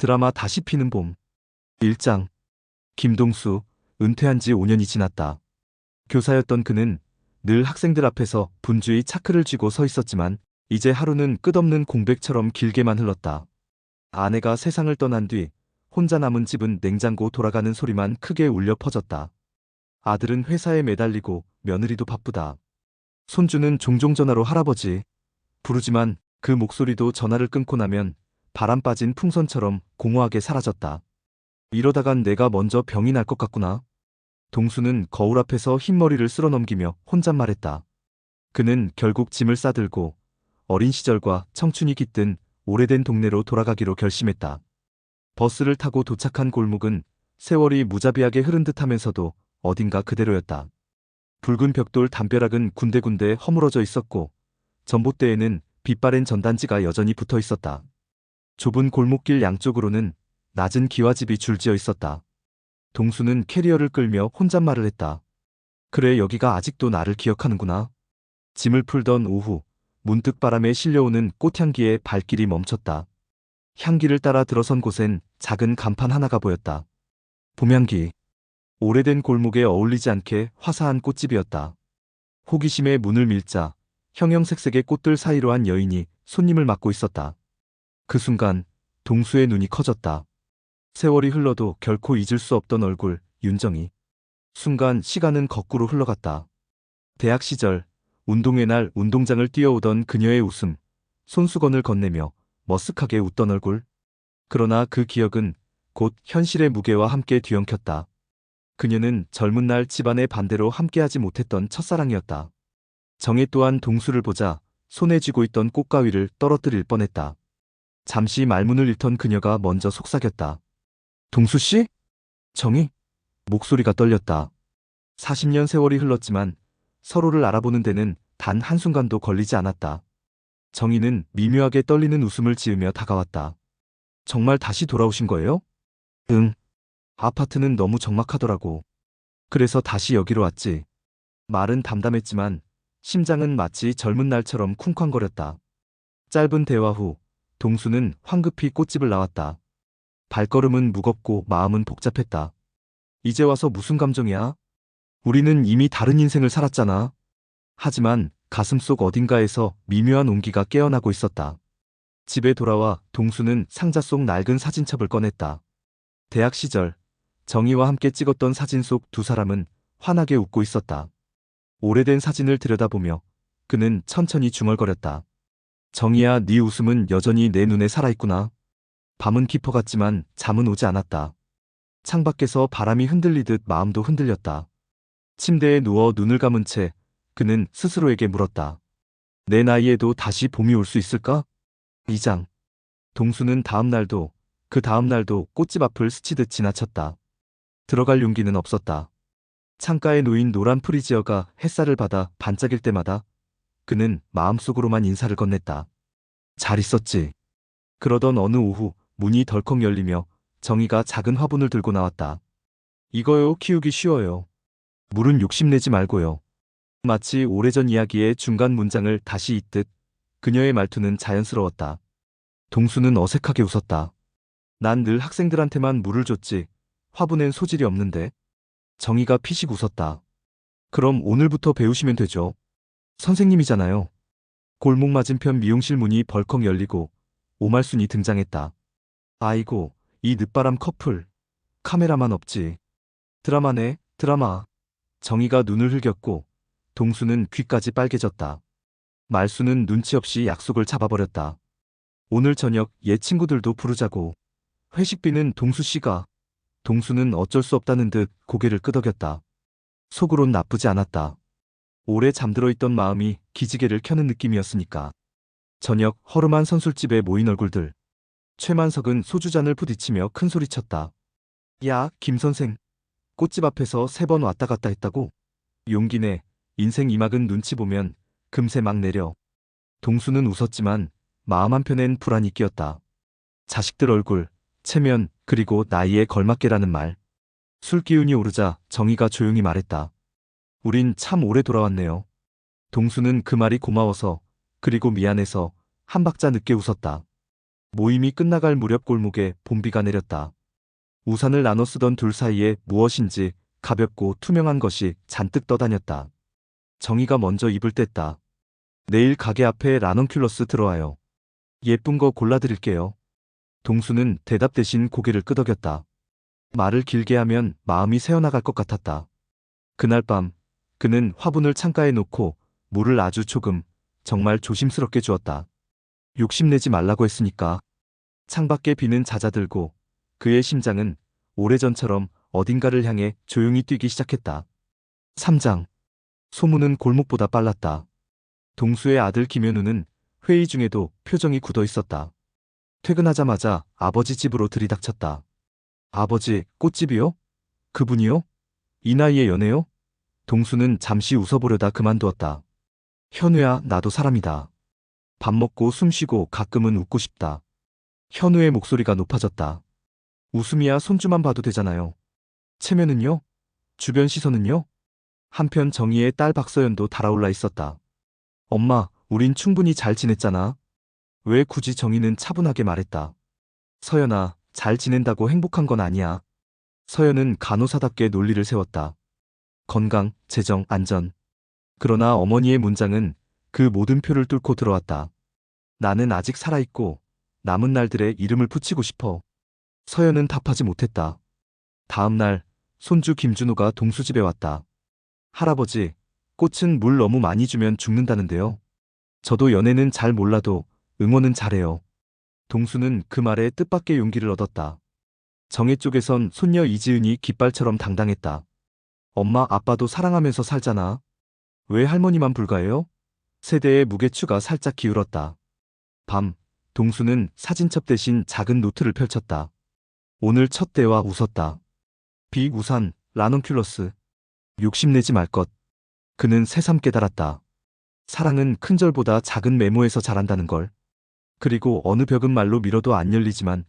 드라마 다시 피는 봄. 1장. 김동수, 은퇴한 지 5년이 지났다. 교사였던 그는 늘 학생들 앞에서 분주히 차크를 쥐고 서 있었지만 이제 하루는 끝없는 공백처럼 길게만 흘렀다. 아내가 세상을 떠난 뒤 혼자 남은 집은 냉장고 돌아가는 소리만 크게 울려 퍼졌다. 아들은 회사에 매달리고 며느리도 바쁘다. 손주는 종종 전화로 할아버지 부르지만 그 목소리도 전화를 끊고 나면 바람 빠진 풍선처럼 공허하게 사라졌다. 이러다간 내가 먼저 병이 날 것 같구나. 동수는 거울 앞에서 흰머리를 쓸어 넘기며 혼잣말했다. 그는 결국 짐을 싸들고 어린 시절과 청춘이 깃든 오래된 동네로 돌아가기로 결심했다. 버스를 타고 도착한 골목은 세월이 무자비하게 흐른 듯 하면서도 어딘가 그대로였다. 붉은 벽돌 담벼락은 군데군데 허물어져 있었고 전봇대에는 빛바랜 전단지가 여전히 붙어 있었다. 좁은 골목길 양쪽으로는 낮은 기와집이 줄지어 있었다. 동수는 캐리어를 끌며 혼잣말을 했다. 그래 여기가 아직도 나를 기억하는구나. 짐을 풀던 오후 문득 바람에 실려오는 꽃향기에 발길이 멈췄다. 향기를 따라 들어선 곳엔 작은 간판 하나가 보였다. 봄향기. 오래된 골목에 어울리지 않게 화사한 꽃집이었다. 호기심에 문을 밀자 형형색색의 꽃들 사이로 한 여인이 손님을 맡고 있었다. 그 순간 동수의 눈이 커졌다. 세월이 흘러도 결코 잊을 수 없던 얼굴, 윤정이. 순간 시간은 거꾸로 흘러갔다. 대학 시절, 운동회 날 운동장을 뛰어오던 그녀의 웃음, 손수건을 건네며 머쓱하게 웃던 얼굴. 그러나 그 기억은 곧 현실의 무게와 함께 뒤엉켰다. 그녀는 젊은 날 집안의 반대로 함께하지 못했던 첫사랑이었다. 정혜 또한 동수를 보자 손에 쥐고 있던 꽃가위를 떨어뜨릴 뻔했다. 잠시 말문을 잃던 그녀가 먼저 속삭였다. 동수 씨? 정희? 목소리가 떨렸다. 40년 세월이 흘렀지만 서로를 알아보는 데는 단 한순간도 걸리지 않았다. 정희는 미묘하게 떨리는 웃음을 지으며 다가왔다. 정말 다시 돌아오신 거예요? 응. 아파트는 너무 적막하더라고. 그래서 다시 여기로 왔지. 말은 담담했지만 심장은 마치 젊은 날처럼 쿵쾅거렸다. 짧은 대화 후 동수는 황급히 꽃집을 나왔다. 발걸음은 무겁고 마음은 복잡했다. 이제 와서 무슨 감정이야? 우리는 이미 다른 인생을 살았잖아. 하지만 가슴 속 어딘가에서 미묘한 온기가 깨어나고 있었다. 집에 돌아와 동수는 상자 속 낡은 사진첩을 꺼냈다. 대학 시절 정희와 함께 찍었던 사진 속 두 사람은 환하게 웃고 있었다. 오래된 사진을 들여다보며 그는 천천히 중얼거렸다. 정희야, 네 웃음은 여전히 내 눈에 살아있구나. 밤은 깊어갔지만 잠은 오지 않았다. 창밖에서 바람이 흔들리듯 마음도 흔들렸다. 침대에 누워 눈을 감은 채 그는 스스로에게 물었다. 내 나이에도 다시 봄이 올 수 있을까? 2장. 동수는 다음 날도 그 다음 날도 꽃집 앞을 스치듯 지나쳤다. 들어갈 용기는 없었다. 창가에 놓인 노란 프리지어가 햇살을 받아 반짝일 때마다 그는 마음속으로만 인사를 건넸다. 잘 있었지. 그러던 어느 오후 문이 덜컥 열리며 정희가 작은 화분을 들고 나왔다. 이거요 키우기 쉬워요. 물은 욕심내지 말고요. 마치 오래전 이야기의 중간 문장을 다시 잇듯 그녀의 말투는 자연스러웠다. 동수는 어색하게 웃었다. 난 늘 학생들한테만 물을 줬지. 화분엔 소질이 없는데. 정희가 피식 웃었다. 그럼 오늘부터 배우시면 되죠. 선생님이잖아요. 골목 맞은편 미용실 문이 벌컥 열리고 오말순이 등장했다. 아이고, 이 늦바람 커플. 카메라만 없지. 드라마네, 드라마. 정희가 눈을 흘겼고 동수는 귀까지 빨개졌다. 말수는 눈치 없이 약속을 잡아버렸다. 오늘 저녁 얘 친구들도 부르자고. 회식비는 동수 씨가. 동수는 어쩔 수 없다는 듯 고개를 끄덕였다. 속으론 나쁘지 않았다. 오래 잠들어 있던 마음이 기지개를 켜는 느낌이었으니까. 저녁 허름한 선술집에 모인 얼굴들. 최만석은 소주잔을 부딪히며 큰 소리쳤다. 야, 김 선생. 꽃집 앞에서 세 번 왔다 갔다 했다고? 용기 내, 인생 이막은 눈치 보면 금세 막 내려. 동수는 웃었지만 마음 한편엔 불안이 끼었다. 자식들 얼굴, 체면, 그리고 나이에 걸맞게라는 말. 술 기운이 오르자 정희가 조용히 말했다. 우린 참 오래 돌아왔네요. 동수는 그 말이 고마워서, 그리고 미안해서 한 박자 늦게 웃었다. 모임이 끝나갈 무렵 골목에 봄비가 내렸다. 우산을 나눠 쓰던 둘 사이에 무엇인지 가볍고 투명한 것이 잔뜩 떠다녔다. 정희가 먼저 입을 뗐다. 내일 가게 앞에 라넌큘러스 들어와요. 예쁜 거 골라드릴게요. 동수는 대답 대신 고개를 끄덕였다. 말을 길게 하면 마음이 새어나갈 것 같았다. 그날 밤 그는 화분을 창가에 놓고 물을 아주 조금 정말 조심스럽게 주었다. 욕심내지 말라고 했으니까. 창밖에 비는 잦아들고 그의 심장은 오래전처럼 어딘가를 향해 조용히 뛰기 시작했다. 3장. 소문은 골목보다 빨랐다. 동수의 아들 김현우는 회의 중에도 표정이 굳어 있었다. 퇴근하자마자 아버지 집으로 들이닥쳤다. 아버지, 꽃집이요? 그분이요? 이 나이에 연애요? 동수는 잠시 웃어보려다 그만두었다. 현우야, 나도 사람이다. 밥 먹고 숨 쉬고 가끔은 웃고 싶다. 현우의 목소리가 높아졌다. 웃음이야 손주만 봐도 되잖아요. 체면은요? 주변 시선은요? 한편 정희의 딸 박서연도 달아올라 있었다. 엄마, 우린 충분히 잘 지냈잖아. 왜 굳이 정희는 차분하게 말했다. 서연아, 잘 지낸다고 행복한 건 아니야. 서연은 간호사답게 논리를 세웠다. 건강, 재정, 안전. 그러나 어머니의 문장은 그 모든 표를 뚫고 들어왔다. 나는 아직 살아있고 남은 날들의 이름을 붙이고 싶어. 서연은 답하지 못했다. 다음 날 손주 김준호가 동수집에 왔다. 할아버지, 꽃은 물 너무 많이 주면 죽는다는데요. 저도 연애는 잘 몰라도 응원은 잘해요. 동수는 그 말에 뜻밖의 용기를 얻었다. 정혜 쪽에선 손녀 이지은이 깃발처럼 당당했다. 엄마 아빠도 사랑하면서 살잖아. 왜 할머니만 불가해요? 세대의 무게추가 살짝 기울었다. 밤, 동수는 사진첩 대신 작은 노트를 펼쳤다. 오늘 첫 대화 웃었다. 비 우산, 라넌큘러스. 욕심내지 말 것. 그는 새삼 깨달았다. 사랑은 큰 절보다 작은 메모에서 자란다는 걸. 그리고 어느 벽은 말로 밀어도 안 열리지만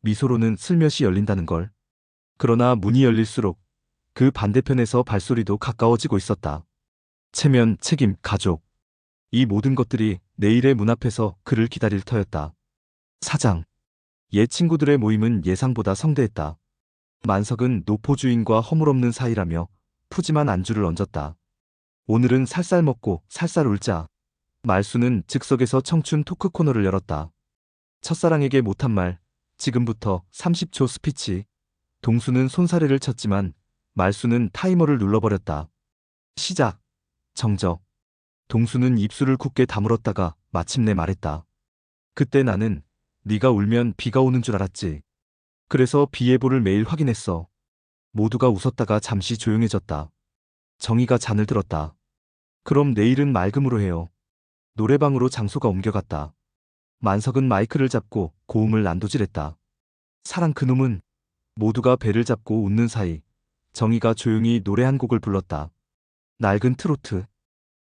미소로는 슬며시 열린다는 걸. 그러나 문이 열릴수록 그 반대편에서 발소리도 가까워지고 있었다. 체면, 책임, 가족. 이 모든 것들이 내일의 문 앞에서 그를 기다릴 터였다. 사장. 옛 친구들의 모임은 예상보다 성대했다. 만석은 노포 주인과 허물없는 사이라며 푸짐한 안주를 얹었다. 오늘은 살살 먹고 살살 울자. 말수는 즉석에서 청춘 토크 코너를 열었다. 첫사랑에게 못한 말, 지금부터 30초 스피치. 동수는 손사래를 쳤지만 말수는 타이머를 눌러버렸다. 시작. 정적. 동수는 입술을 굳게 다물었다가 마침내 말했다. 그때 나는 네가 울면 비가 오는 줄 알았지. 그래서 비 예보를 매일 확인했어. 모두가 웃었다가 잠시 조용해졌다. 정희가 잔을 들었다. 그럼 내일은 맑음으로 해요. 노래방으로 장소가 옮겨갔다. 만석은 마이크를 잡고 고음을 난도질했다. 사랑 그놈은 모두가 배를 잡고 웃는 사이 정희가 조용히 노래 한 곡을 불렀다. 낡은 트로트.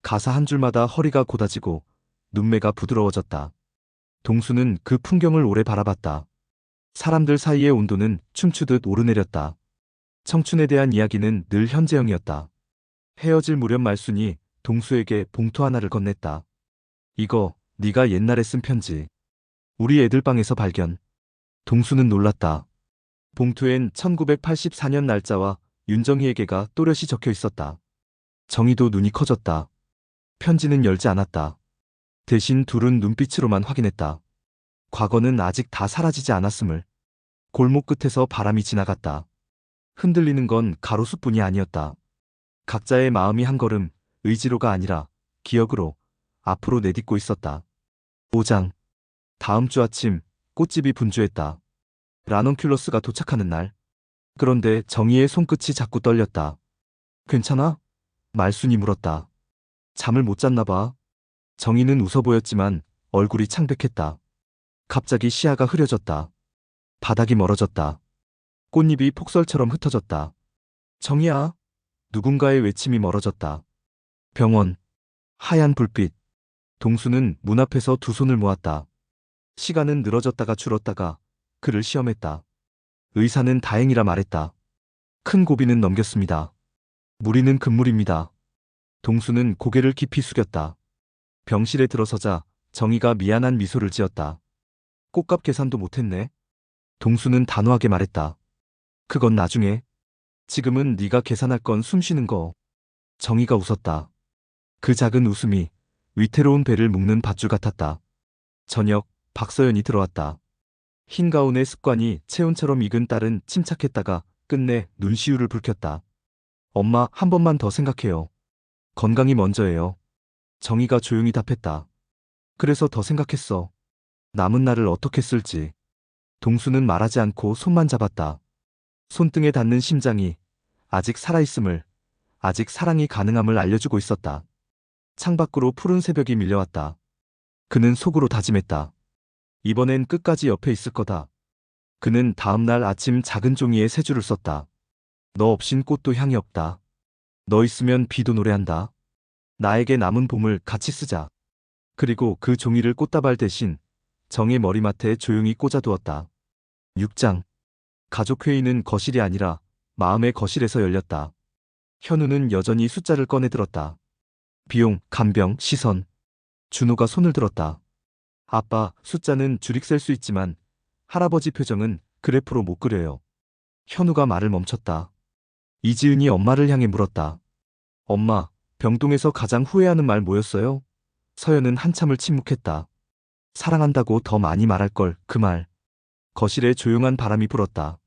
가사 한 줄마다 허리가 고다지고 눈매가 부드러워졌다. 동수는 그 풍경을 오래 바라봤다. 사람들 사이의 온도는 춤추듯 오르내렸다. 청춘에 대한 이야기는 늘 현재형이었다. 헤어질 무렵 말순이 동수에게 봉투 하나를 건넸다. 이거 네가 옛날에 쓴 편지. 우리 애들 방에서 발견. 동수는 놀랐다. 봉투엔 1984년 날짜와 윤정희에게가 또렷이 적혀 있었다. 정희도 눈이 커졌다. 편지는 열지 않았다. 대신 둘은 눈빛으로만 확인했다. 과거는 아직 다 사라지지 않았음을. 골목 끝에서 바람이 지나갔다. 흔들리는 건 가로수뿐이 아니었다. 각자의 마음이 한 걸음 의지로가 아니라 기억으로 앞으로 내딛고 있었다. 5장. 다음 주 아침 꽃집이 분주했다. 라넌큘러스가 도착하는 날. 그런데 정희의 손끝이 자꾸 떨렸다. 괜찮아? 말순이 물었다. 잠을 못 잤나 봐. 정희는 웃어 보였지만 얼굴이 창백했다. 갑자기 시야가 흐려졌다. 바닥이 멀어졌다. 꽃잎이 폭설처럼 흩어졌다. 정희야. 누군가의 외침이 멀어졌다. 병원. 하얀 불빛. 동수는 문 앞에서 두 손을 모았다. 시간은 늘어졌다가 줄었다가 그를 시험했다. 의사는 다행이라 말했다. 큰 고비는 넘겼습니다. 무리는 금물입니다. 동수는 고개를 깊이 숙였다. 병실에 들어서자 정희가 미안한 미소를 지었다. 꽃값 계산도 못했네. 동수는 단호하게 말했다. 그건 나중에. 지금은 네가 계산할 건 숨쉬는 거. 정희가 웃었다. 그 작은 웃음이 위태로운 배를 묶는 밧줄 같았다. 저녁 박서연이 들어왔다. 흰 가운의 습관이 체온처럼 익은 딸은 침착했다가 끝내 눈시울을 붉혔다. 엄마 한 번만 더 생각해요. 건강이 먼저예요. 정희가 조용히 답했다. 그래서 더 생각했어. 남은 날을 어떻게 쓸지. 동수는 말하지 않고 손만 잡았다. 손등에 닿는 심장이 아직 살아있음을, 아직 사랑이 가능함을 알려주고 있었다. 창밖으로 푸른 새벽이 밀려왔다. 그는 속으로 다짐했다. 이번엔 끝까지 옆에 있을 거다. 그는 다음날 아침 작은 종이에 세 줄을 썼다. 너 없인 꽃도 향이 없다. 너 있으면 비도 노래한다. 나에게 남은 봄을 같이 쓰자. 그리고 그 종이를 꽃다발 대신 정의 머리맡에 조용히 꽂아두었다. 6장. 가족회의는 거실이 아니라 마음의 거실에서 열렸다. 현우는 여전히 숫자를 꺼내 들었다. 비용, 간병, 시선. 준호가 손을 들었다. 아빠, 숫자는 줄익 셀 수 있지만 할아버지 표정은 그래프로 못 그려요. 현우가 말을 멈췄다. 이지은이 엄마를 향해 물었다. 엄마, 병동에서 가장 후회하는 말 뭐였어요? 서연은 한참을 침묵했다. 사랑한다고 더 많이 말할 걸, 그 말. 거실에 조용한 바람이 불었다.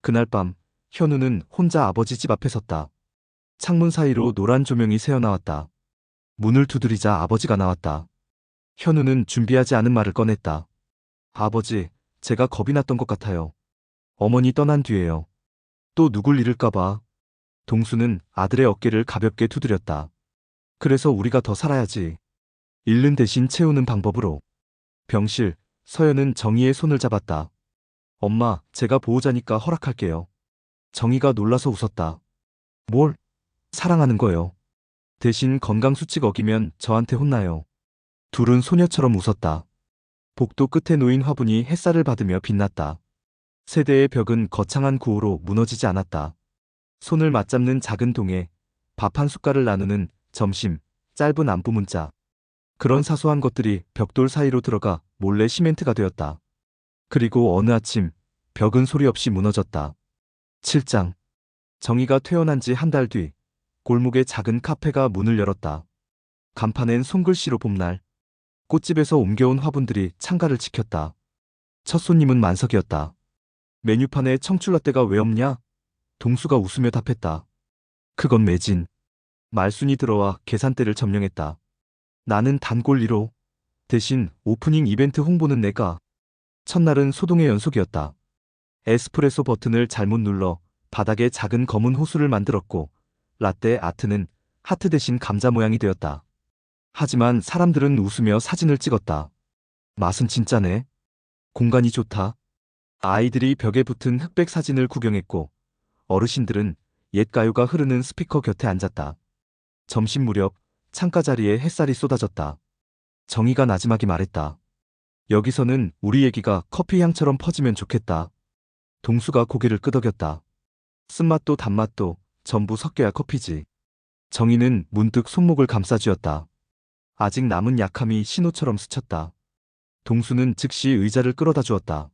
그날 밤, 현우는 혼자 아버지 집 앞에 섰다. 창문 사이로 노란 조명이 새어나왔다. 문을 두드리자 아버지가 나왔다. 현우는 준비하지 않은 말을 꺼냈다. 아버지, 제가 겁이 났던 것 같아요. 어머니 떠난 뒤에요. 또 누굴 잃을까봐. 동수는 아들의 어깨를 가볍게 두드렸다. 그래서 우리가 더 살아야지. 잃는 대신 채우는 방법으로. 병실, 서연은 정희의 손을 잡았다. 엄마, 제가 보호자니까 허락할게요. 정희가 놀라서 웃었다. 뭘? 사랑하는 거요. 대신 건강 수칙 어기면 저한테 혼나요. 둘은 소녀처럼 웃었다. 복도 끝에 놓인 화분이 햇살을 받으며 빛났다. 세대의 벽은 거창한 구호로 무너지지 않았다. 손을 맞잡는 작은 동에 밥 한 숟갈을 나누는 점심, 짧은 안부 문자. 그런 사소한 것들이 벽돌 사이로 들어가 몰래 시멘트가 되었다. 그리고 어느 아침 벽은 소리 없이 무너졌다. 7장. 정희가 퇴원한 지 한 달 뒤 골목의 작은 카페가 문을 열었다. 간판엔 손글씨로 봄날. 꽃집에서 옮겨온 화분들이 창가를 지켰다. 첫 손님은 만석이었다. 메뉴판에 청출라떼가 왜 없냐? 동수가 웃으며 답했다. 그건 매진. 말순이 들어와 계산대를 점령했다. 나는 단골 1호. 대신 오프닝 이벤트 홍보는 내가. 첫날은 소동의 연속이었다. 에스프레소 버튼을 잘못 눌러 바닥에 작은 검은 호수를 만들었고 라떼 아트는 하트 대신 감자 모양이 되었다. 하지만 사람들은 웃으며 사진을 찍었다. 맛은 진짜네. 공간이 좋다. 아이들이 벽에 붙은 흑백 사진을 구경했고 어르신들은 옛 가요가 흐르는 스피커 곁에 앉았다. 점심 무렵 창가 자리에 햇살이 쏟아졌다. 정희가 나지막이 말했다. 여기서는 우리 얘기가 커피 향처럼 퍼지면 좋겠다. 동수가 고개를 끄덕였다. 쓴맛도 단맛도 전부 섞여야 커피지. 정희는 문득 손목을 감싸쥐었다. 아직 남은 약함이 신호처럼 스쳤다. 동수는 즉시 의자를 끌어다 주었다.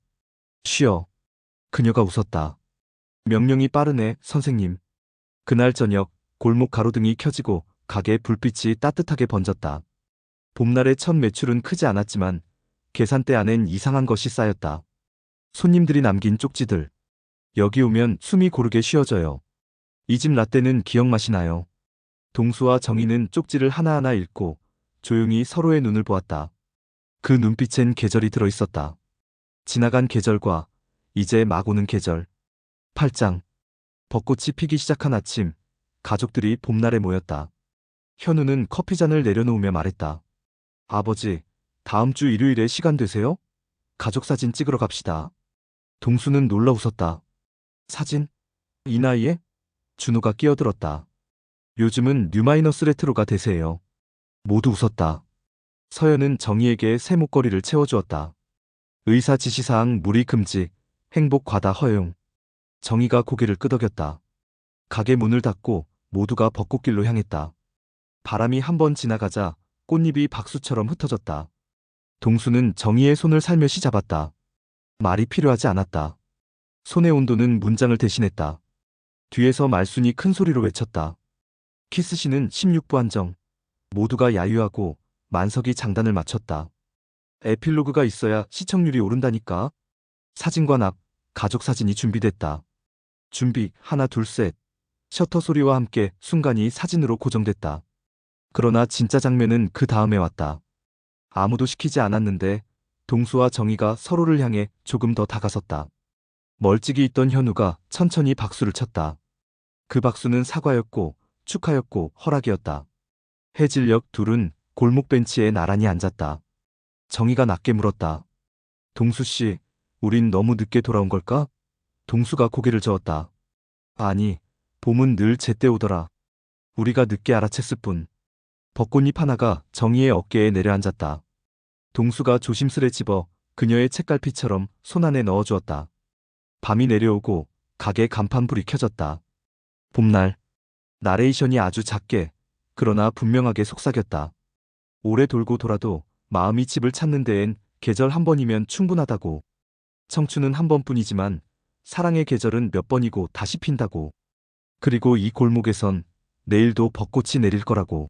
쉬어. 그녀가 웃었다. 명령이 빠르네, 선생님. 그날 저녁 골목 가로등이 켜지고 가게 불빛이 따뜻하게 번졌다. 봄날의 첫 매출은 크지 않았지만 계산대 안엔 이상한 것이 쌓였다. 손님들이 남긴 쪽지들. 여기 오면 숨이 고르게 쉬어져요. 이 집 라떼는 기억 맛이 나요. 동수와 정희는 쪽지를 하나하나 읽고 조용히 서로의 눈을 보았다. 그 눈빛엔 계절이 들어 있었다. 지나간 계절과 이제 막 오는 계절. 8장. 벚꽃이 피기 시작한 아침, 가족들이 봄날에 모였다. 현우는 커피잔을 내려놓으며 말했다. 아버지, 다음 주 일요일에 시간 되세요? 가족 사진 찍으러 갑시다. 동수는 놀라 웃었다. 사진? 이 나이에? 준호가 끼어들었다. 요즘은 뉴마이너스 레트로가 대세예요. 모두 웃었다. 서연은 정희에게 새 목걸이를 채워주었다. 의사 지시사항 무리 금지, 행복 과다 허용. 정희가 고개를 끄덕였다. 가게 문을 닫고 모두가 벚꽃길로 향했다. 바람이 한 번 지나가자 꽃잎이 박수처럼 흩어졌다. 동수는 정희의 손을 살며시 잡았다. 말이 필요하지 않았다. 손의 온도는 문장을 대신했다. 뒤에서 말순이 큰 소리로 외쳤다. 키스씨는 16부 한정. 모두가 야유하고 만석이 장단을 맞췄다. 에필로그가 있어야 시청률이 오른다니까. 사진관 앞 가족 사진이 준비됐다. 준비 하나 둘 셋. 셔터 소리와 함께 순간이 사진으로 고정됐다. 그러나 진짜 장면은 그 다음에 왔다. 아무도 시키지 않았는데 동수와 정희가 서로를 향해 조금 더 다가섰다. 멀찍이 있던 현우가 천천히 박수를 쳤다. 그 박수는 사과였고 축하였고 허락이었다. 해질녘 둘은 골목 벤치에 나란히 앉았다. 정희가 낮게 물었다. 동수 씨, 우린 너무 늦게 돌아온 걸까? 동수가 고개를 저었다. 아니, 봄은 늘 제때 오더라. 우리가 늦게 알아챘을 뿐. 벚꽃잎 하나가 정희의 어깨에 내려앉았다. 동수가 조심스레 집어 그녀의 책갈피처럼 손 안에 넣어주었다. 밤이 내려오고 가게 간판불이 켜졌다. 봄날. 나레이션이 아주 작게, 그러나 분명하게 속삭였다. 오래 돌고 돌아도 마음이 집을 찾는 데엔 계절 한 번이면 충분하다고. 청춘은 한 번뿐이지만 사랑의 계절은 몇 번이고 다시 핀다고. 그리고 이 골목에선 내일도 벚꽃이 내릴 거라고.